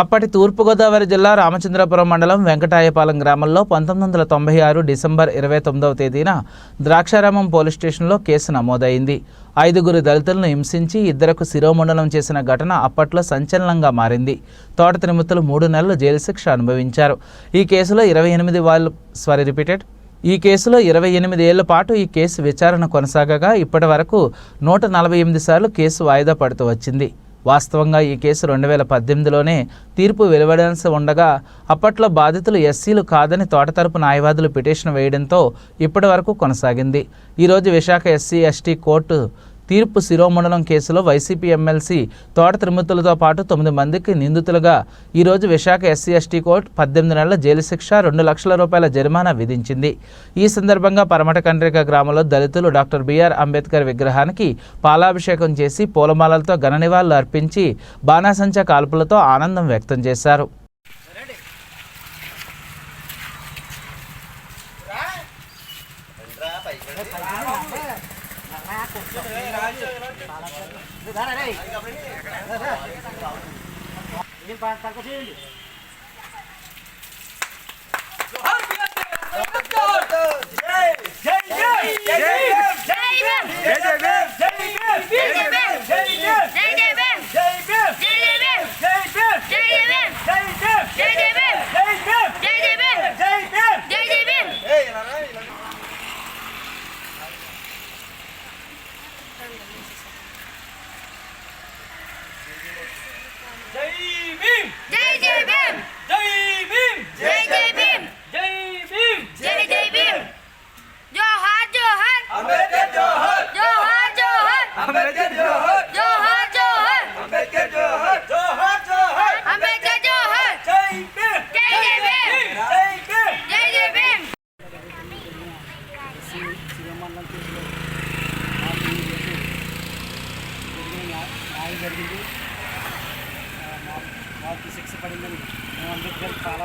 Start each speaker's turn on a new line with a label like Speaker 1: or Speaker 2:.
Speaker 1: అప్పటి తూర్పుగోదావరి జిల్లా రామచంద్రపురం మండలం వెంకటాయపాలెం గ్రామంలో పంతొమ్మిది వందల తొంభై ఆరు డిసెంబర్ ఇరవై తొమ్మిదవ తేదీన ద్రాక్షారామం పోలీస్ స్టేషన్లో కేసు నమోదైంది. ఐదుగురు దళితులను హింసించి ఇద్దరకు శిరోమండనం చేసిన ఘటన అప్పట్లో సంచలనంగా మారింది. తోట తిరుమతులు మూడు నెలలు జైలు శిక్ష అనుభవించారు. ఈ కేసులో ఇరవై ఎనిమిది వాళ్ళు సారీ రిపీటెడ్. ఈ కేసులో ఇరవై ఎనిమిది ఏళ్ళ పాటు ఈ కేసు విచారణ కొనసాగగా ఇప్పటి వరకు నూట నలభై ఎనిమిది సార్లు కేసు వాయిదా పడుతూ వచ్చింది. వాస్తవంగా ఈ కేసు రెండు వేల పద్దెనిమిదిలోనే తీర్పు వెలువడాల్సి ఉండగా అప్పట్లో బాధితులు ఎస్సీలు కాదని తోట తరపు న్యాయవాదులు పిటిషన్ వేయడంతో ఇప్పటి వరకు కొనసాగింది. ఈరోజు విశాఖ ఎస్సీ ఎస్టీ కోర్టు తీర్పు శిరోమండలం కేసులో వైసీపీ ఎమ్మెల్సీ తోట త్రిమూర్తులతో పాటు తొమ్మిది మందికి నిందితులుగా ఈరోజు విశాఖ ఎస్సీ ఎస్టీ కోర్టు పద్దెనిమిది నెలల జైలు శిక్ష రెండు లక్షల రూపాయల జరిమానా విధించింది. ఈ సందర్భంగా పరమట కండ్రిక గ్రామంలో దళితులు డాక్టర్ బిఆర్ అంబేద్కర్ విగ్రహానికి పాలాభిషేకం చేసి పూలమాలలతో ఘన నివాళులు అర్పించి బాణాసంచా కాల్పులతో ఆనందం వ్యక్తం చేశారు.
Speaker 2: ఇది పాంత తగ్గుతుంది భీమ్
Speaker 3: జై జై భీమ్
Speaker 2: జై భీమ్
Speaker 3: జై జై భీమ్
Speaker 2: జై భీమ్
Speaker 3: జై జై భీమ్ జోహార్ జోహార్
Speaker 2: అంబేద్కర్ జోహార్
Speaker 3: జోహార్ జోహార్
Speaker 2: అంబేద్కర్ జోహార్
Speaker 3: జోహార్ జోహార్
Speaker 2: అంబేద్కర్ జోహార్ జోహార్ జోహార్
Speaker 3: అంబేద్కర్ జోహార్
Speaker 2: జై భీమ్
Speaker 3: జై జై భీమ్
Speaker 2: జై భీమ్
Speaker 3: జై జై భీమ్
Speaker 4: శ్రీమండలం కేసులో నాకు ఈ రోజు జరిగిన న్యా- న్యాయం జరిగింది ఆ, శిక్ష పడిందని మేము అంబేద్కర్ చాలా